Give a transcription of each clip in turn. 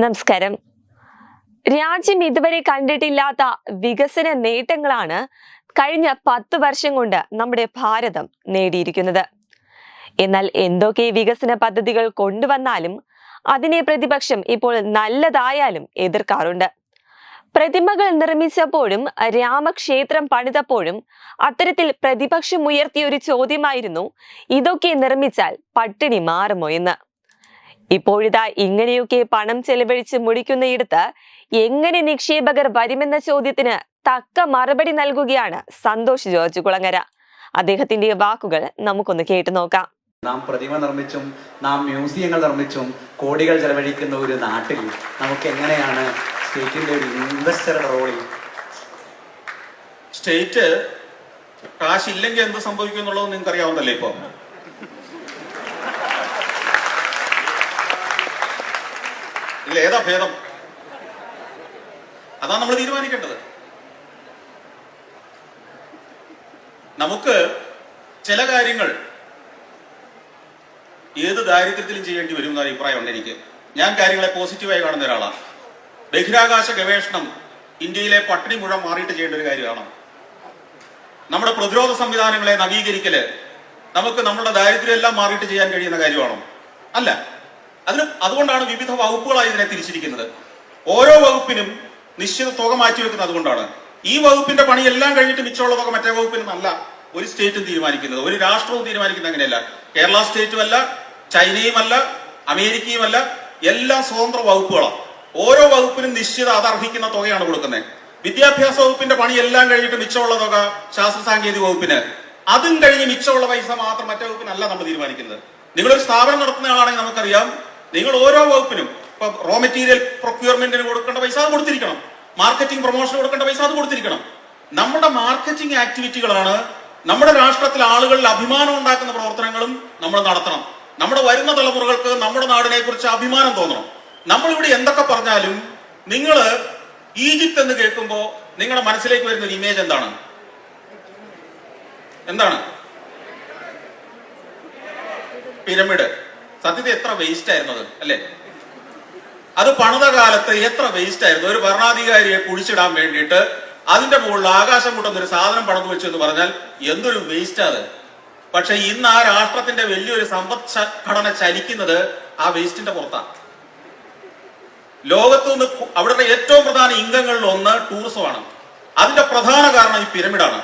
നമസ്കാരം. രാജ്യം ഇതുവരെ കണ്ടിട്ടില്ലാത്ത വികസന നേട്ടങ്ങളാണ് കഴിഞ്ഞ പത്ത് വർഷം കൊണ്ട് നമ്മുടെ ഭാരതം നേടിയിരിക്കുന്നത്. എന്നാൽ എന്തൊക്കെ വികസന പദ്ധതികൾ കൊണ്ടുവന്നാലും അതിനെ പ്രതിപക്ഷം ഇപ്പോൾ നല്ലതായാലും എതിർക്കാറുണ്ട്. പ്രതിമകൾ നിർമ്മിച്ചപ്പോഴും രാമക്ഷേത്രം പണിതപ്പോഴും അത്തരത്തിൽ പ്രതിപക്ഷം ഉയർത്തിയ ഒരു ചോദ്യമായിരുന്നു ഇതൊക്കെ നിർമ്മിച്ചാൽ പട്ടിണി മാറുമോ എന്ന്. ഇപ്പോഴിതാ ഇങ്ങനെയൊക്കെ പണം ചെലവഴിച്ച് മുടിക്കുന്നയിടത്ത് എങ്ങനെ നിക്ഷേപകർ വരുമെന്ന ചോദ്യത്തിന് തക്ക മറുപടി നൽകുകയാണ് സന്തോഷ് ജോർജ് കുളങ്ങര. അദ്ദേഹത്തിന്റെ വാക്കുകൾ നമുക്കൊന്ന് കേട്ടു നോക്കാം. നാം പ്രതിമ നിർമ്മിച്ചും നാം മ്യൂസിയങ്ങൾ നിർമ്മിച്ചും കോടികൾ ചെലവഴിക്കുന്ന ഒരു നാട്ടിൽ നമുക്ക് എങ്ങനെയാണ് സ്റ്റേറ്റിന്റെ ഒരു ഇൻവെസ്റ്ററുടെ റോളിൽ സ്റ്റേറ്റ് കാശില്ലെങ്കിൽ എന്ത് സംഭവിക്കും എന്നുള്ളത് നിങ്ങൾക്ക് അറിയാവുന്നല്ലേ ഇപ്പൊ? ഇതിൽ ഏതാ ഭേദം? അതാണ് നമ്മൾ തീരുമാനിക്കേണ്ടത്. നമുക്ക് ചില കാര്യങ്ങൾ ഏത് ദാരിദ്ര്യത്തിലും ചെയ്യേണ്ടി വരും എന്ന അഭിപ്രായമുണ്ട് എനിക്ക്. ഞാൻ കാര്യങ്ങളെ പോസിറ്റീവായി കാണുന്ന ഒരാളാണ്. ബഹിരാകാശ ഗവേഷണം ഇന്ത്യയിലെ പട്ടിണി മുഴം മാറിയിട്ട് ചെയ്യേണ്ട ഒരു കാര്യമാണ്. നമ്മുടെ പ്രതിരോധ സംവിധാനങ്ങളെ നവീകരിക്കൽ നമുക്ക് നമ്മുടെ ദാരിദ്ര്യം എല്ലാം മാറിയിട്ട് ചെയ്യാൻ കഴിയുന്ന കാര്യമാണോ? അല്ല. അതിന് അതുകൊണ്ടാണ് വിവിധ വകുപ്പുകളായി ഇതിനെ തിരിച്ചിരിക്കുന്നത്. ഓരോ വകുപ്പിനും നിശ്ചിത തുക മാറ്റിവെക്കുന്നത് അതുകൊണ്ടാണ്. ഈ വകുപ്പിന്റെ പണി എല്ലാം കഴിഞ്ഞിട്ട് മിച്ചമുള്ള തുക മറ്റേ വകുപ്പിനും അല്ല ഒരു സ്റ്റേറ്റും തീരുമാനിക്കുന്നത്. ഒരു രാഷ്ട്രവും തീരുമാനിക്കുന്നത് അങ്ങനെയല്ല. കേരള സ്റ്റേറ്റും അല്ല ചൈനയുമല്ല അമേരിക്കയുമല്ല എല്ലാ സ്വതന്ത്ര വകുപ്പുകളാണ്. ഓരോ വകുപ്പിനും നിശ്ചിത അത് അർഹിക്കുന്ന തുകയാണ് കൊടുക്കുന്നത്. വിദ്യാഭ്യാസ വകുപ്പിന്റെ പണി എല്ലാം കഴിഞ്ഞിട്ട് മിച്ചമുള്ള തുക ശാസ്ത്ര സാങ്കേതിക വകുപ്പിന്. അതും കഴിഞ്ഞ് മിച്ചമുള്ള പൈസ മാത്രം മറ്റേ വകുപ്പിനല്ല നമ്മൾ തീരുമാനിക്കുന്നത്. നിങ്ങളൊരു സ്ഥാപനം നടത്തുന്ന ആളാണെങ്കിൽ നമുക്കറിയാം നിങ്ങൾ ഓരോ വകുപ്പിനും ഇപ്പൊ റോ മെറ്റീരിയൽ പ്രൊക്യൂർമെന്റിന് കൊടുക്കേണ്ട പൈസ അത് കൊടുത്തിരിക്കണം. മാർക്കറ്റിംഗ് പ്രൊമോഷൻ കൊടുക്കേണ്ട പൈസ അത് കൊടുത്തിരിക്കണം. നമ്മുടെ മാർക്കറ്റിംഗ് ആക്ടിവിറ്റികളാണ് നമ്മുടെ രാഷ്ട്രത്തിലെ ആളുകളിൽ അഭിമാനം ഉണ്ടാക്കുന്ന പ്രവർത്തനങ്ങളും നമ്മൾ നടത്തണം. നമ്മുടെ വരുന്ന തലമുറകൾക്ക് നമ്മുടെ നാടിനെ കുറിച്ച് അഭിമാനം തോന്നണം. നമ്മൾ ഇവിടെ എന്തൊക്കെ പറഞ്ഞാലും നിങ്ങൾ ഈജിപ്ത് എന്ന് കേൾക്കുമ്പോൾ നിങ്ങളുടെ മനസ്സിലേക്ക് വരുന്ന ഒരു ഇമേജ് എന്താണ്? എന്താണ്? പിരമിഡ്. സത്യത്തിൽ എത്ര വേസ്റ്റ് ആയിരുന്നു അല്ലേ? അത് പണിത കാലത്ത് എത്ര വേസ്റ്റ് ആയിരുന്നു? ഒരു ഭരണാധികാരിയെ കുഴിച്ചിടാൻ വേണ്ടിയിട്ട് അതിന്റെ മുകളിൽ ആകാശം കൊണ്ടുവന്ന ഒരു സാധനം പണിതു വെച്ചു എന്ന് പറഞ്ഞാൽ എന്തൊരു വേസ്റ്റ് അത്. പക്ഷെ ഇന്ന് ആ രാഷ്ട്രത്തിന്റെ വലിയൊരു സമ്പദ് ഘടന ചലിക്കുന്നത് ആ വേസ്റ്റിന്റെ പുറത്താണ്. ലോകത്തു നിന്ന് അവിടുത്തെ ഏറ്റവും പ്രധാന ഇംഗങ്ങളിൽ ഒന്ന് ടൂറിസമാണ് അതിന്റെ പ്രധാന കാരണം ഈ പിരമിഡാണ്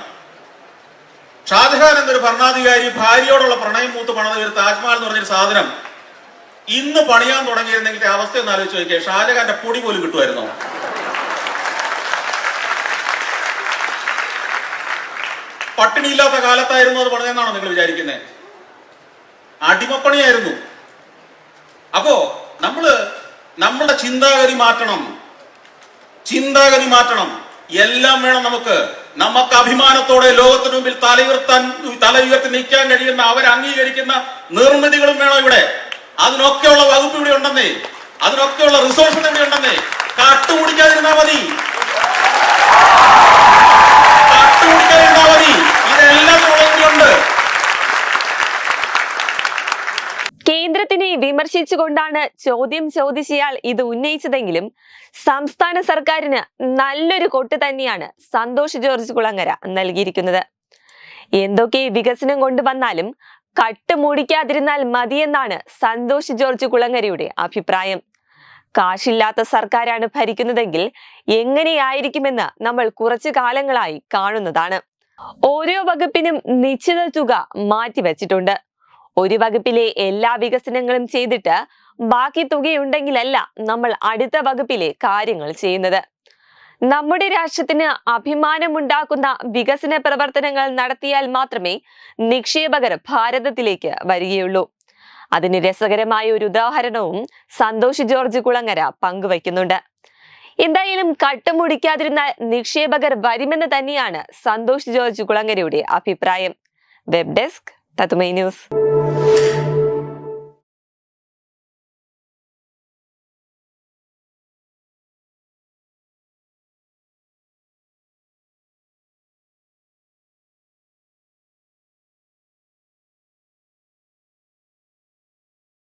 ഷാജഹാൻ എന്നൊരു ഭരണാധികാരി ഭാര്യയോടുള്ള പ്രണയം മൂത്ത് പണത് ഒരു താജ്മഹൽ എന്ന് പറഞ്ഞൊരു സാധനം ഇന്ന് പണിയാൻ തുടങ്ങിയിരുന്നെങ്കിൽ അവസ്ഥ ഒന്ന് ആലോചിച്ച് നോക്കിയാൽ ഷാജഹാന്റെ പൊടി പോലും കിട്ടുമായിരുന്നോ? പട്ടിണിയില്ലാത്ത കാലത്തായിരുന്നു അത് പണിതെന്നാണോ നിങ്ങൾ വിചാരിക്കുന്നത് അടിമപ്പണിയായിരുന്നു. അപ്പോ നമ്മൾ നമ്മുടെ ചിന്താഗതി മാറ്റണം. ചിന്താഗതി മാറ്റണം. എല്ലാം വേണം നമുക്ക്. നമുക്ക് അഭിമാനത്തോടെ ലോകത്തിന് മുമ്പിൽ തലയുയർത്താൻ തല ഉയർത്തി നിൽക്കാൻ കഴിയുന്ന അവരെ അംഗീകരിക്കുന്ന നിർമ്മിതികളും വേണം ഇവിടെ. അതിനൊക്കെയുള്ള വകുപ്പ് ഇവിടെ ഉണ്ടെന്നേ. അതിനൊക്കെയുള്ള റിസോഴ്സ് ഇവിടെ ഉണ്ടെന്നേ. കട്ടുമുടിക്കാതിരുന്നാ മതി. മതി. ഇതെല്ലാം കേന്ദ്രത്തിനെ വിമർശിച്ചുകൊണ്ടാണ് ചോദ്യം ചോദിച്ചയാൾ ഇത് ഉന്നയിച്ചതെങ്കിലും സംസ്ഥാന സർക്കാരിന് നല്ലൊരു കൊട്ട് തന്നെയാണ് സന്തോഷ് ജോർജ് കുളങ്ങര നൽകിയിരിക്കുന്നത്. എന്തൊക്കെ വികസനം കൊണ്ടുവന്നാലും കട്ടുമൂടിക്കാതിരുന്നാൽ മതിയെന്നാണ് സന്തോഷ് ജോർജ് കുളങ്ങരയുടെ അഭിപ്രായം. കാശില്ലാത്ത സർക്കാരാണ് ഭരിക്കുന്നതെങ്കിൽ എങ്ങനെയായിരിക്കുമെന്ന് നമ്മൾ കുറച്ചു കാലങ്ങളായി കാണുന്നതാണ്. ഓരോ വകുപ്പിനും നിശ്ചിത തുക മാറ്റിവെച്ചിട്ടുണ്ട്. ഒരു വകുപ്പിലെ എല്ലാ വികസനങ്ങളും ചെയ്തിട്ട് ബാക്കി തുകയുണ്ടെങ്കിലല്ല നമ്മൾ അടുത്ത വകുപ്പിലെ കാര്യങ്ങൾ ചെയ്യുന്നത്. നമ്മുടെ രാഷ്ട്രത്തിന് അഭിമാനമുണ്ടാക്കുന്ന വികസന പ്രവർത്തനങ്ങൾ നടത്തിയാൽ മാത്രമേ നിക്ഷേപകർ ഭാരതത്തിലേക്ക് വരികയുള്ളൂ. അതിന് രസകരമായ ഒരു ഉദാഹരണവും സന്തോഷ് ജോർജ് കുളങ്ങര പങ്കുവയ്ക്കുന്നുണ്ട്. എന്തായാലും കട്ടുമുടിക്കാതിരുന്നാൽ നിക്ഷേപകർ വരുമെന്ന് തന്നെയാണ് സന്തോഷ് ജോർജ് കുളങ്ങരയുടെ അഭിപ്രായം. വെബ് ഡെസ്ക് തത്തുമൈ ന്യൂസ്.